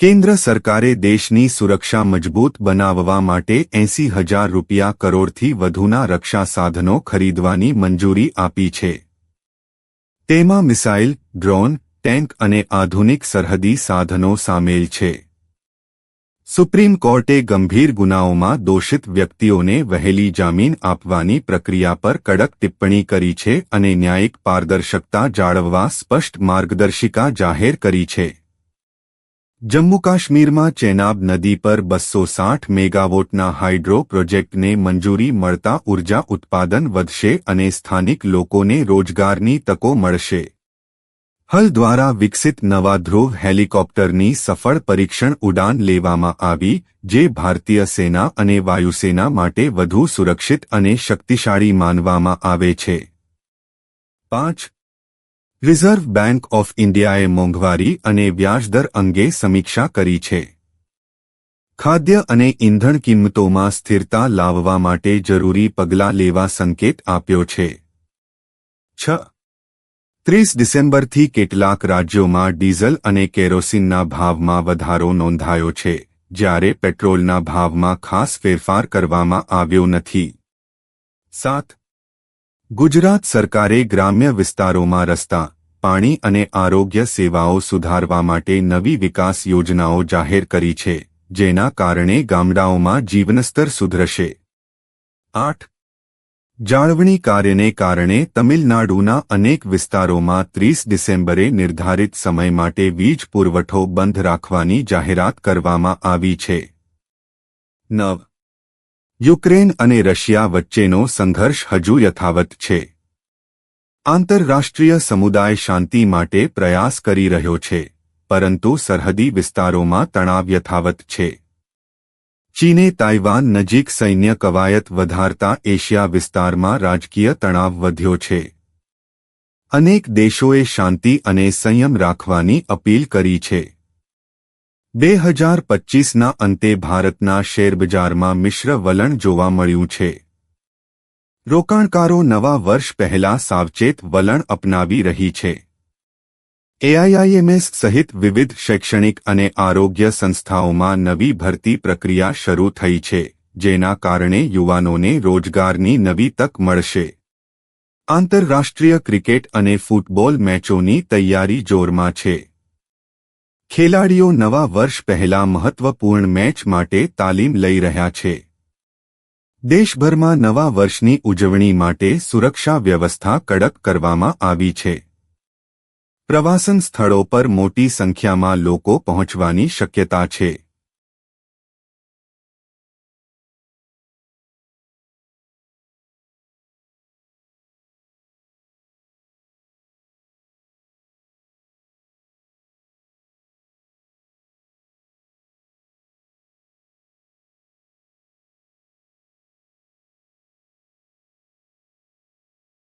કેન્દ્ર સરકારે દેશની સુરક્ષા મજબૂત બનાવવા માટે એંસી હજાર રૂપિયા કરોડથી વધુના રક્ષા સાધનો ખરીદવાની મંજૂરી આપી છે. તેમાં મિસાઇલ, ડ્રોન, ટેન્ક અને આધુનિક સરહદી સાધનો સામેલ છે. સુપ્રીમ કોર્ટે ગંભીર ગુનાઓમાં દોષિત વ્યક્તિઓને વહેલી જામીન આપવાની પ્રક્રિયા પર કડક ટિપ્પણી કરી છે અને ન્યાયિક પારદર્શકતા જાળવવા સ્પષ્ટ માર્ગદર્શિકા જાહેર કરી છે. જમ્મુ કાશ્મીરમાં ચેનાબ નદી પર બસો સાઠ મેગાવોટના હાઇડ્રો પ્રોજેક્ટને મંજૂરી મળતા ઊર્જા ઉત્પાદન વધશે અને સ્થાનિક લોકોને રોજગારની તકો મળશે. હલ દ્વારા વિકસિત નવા ધ્રુવ હેલિકોપ્ટરની સફળ પરીક્ષણ ઉડાન લેવામાં આવી, જે ભારતીય સેના અને વાયુસેના માટે વધુ સુરક્ષિત અને શક્તિશાળી માનવામાં આવે છે. પાંચ રિઝર્વ બેંક ઓફ ઇન્ડિયાએ મોંઘવારી અને વ્યાજદર અંગે સમીક્ષા કરી છે. ખાદ્ય અને ઇંધણ કિંમતોમાં સ્થિરતા લાવવા માટે જરૂરી પગલાં લેવા સંકેત આપ્યો છે. છ. ત્રીસ ડિસેમ્બરથી કેટલાક રાજ્યોમાં ડીઝલ અને કેરોસીનના ભાવમાં વધારો નોંધાયો છે, જ્યારે પેટ્રોલના ભાવમાં ખાસ ફેરફાર કરવામાં આવ્યો નથી. સાત. ગુજરાત સરકારે ગ્રામ્ય વિસ્તારોમાં રસ્તા, પાણી અને આરોગ્ય સેવાઓ સુધારવા માટે નવી વિકાસ યોજનાઓ જાહેર કરી છે, જેના કારણે ગામડાઓમાં જીવનસ્તર સુધરશે. આઠ. જાળવણી કાર્યને કારણે તમિલનાડુના અનેક વિસ્તારોમાં ત્રીસ ડિસેમ્બરે નિર્ધારિત સમય માટે વીજ પુરવઠો બંધ રાખવાની જાહેરાત કરવામાં આવી છે. નવ. યુક્રેન અને રશિયા વચ્ચેનો સંઘર્ષ હજુ યથાવત છે. આંતરરાષ્ટ્રીય સમુદાય શાંતિ માટે પ્રયાસ કરી રહ્યો છે, પરંતુ સરહદી વિસ્તારોમાં તણાવ યથાવત છે. ચીને તાઇવાન નજીક સૈન્ય કવાયત વધારતા એશિયા વિસ્તારમાં રાજકીય તણાવ વધ્યો છે. અનેક દેશોએ શાંતિ અને સંયમ રાખવાની અપીલ કરી છે. બે હજાર પચ્ચીસના અંતે ભારતના શેરબજારમાં મિશ્ર વલણ જોવા મળ્યું છે. રોકાણકારો નવા વર્ષ પહેલા સાવચેત વલણ અપનાવી રહી છે. એઆઈઆઈએમએસ સહિત વિવિધ શૈક્ષણિક અને આરોગ્ય સંસ્થાઓમાં નવી ભરતી પ્રક્રિયા શરૂ થઈ છે, જેના કારણે યુવાનોને રોજગારની નવી તક મળશે. આંતરરાષ્ટ્રીય ક્રિકેટ અને ફૂટબોલ મેચોની તૈયારી જોરમાં છે. ખેલાડીઓ નવા વર્ષ પહેલા મહત્વપૂર્ણ મેચ માટે તાલીમ લઈ રહ્યા છે. દેશભરમાં નવા વર્ષની ઉજવણી માટે સુરક્ષા વ્યવસ્થા કડક કરવામાં આવી છે. પ્રવાસન સ્થળો પર મોટી સંખ્યામાં લોકો પહોંચવાની શક્યતા છે.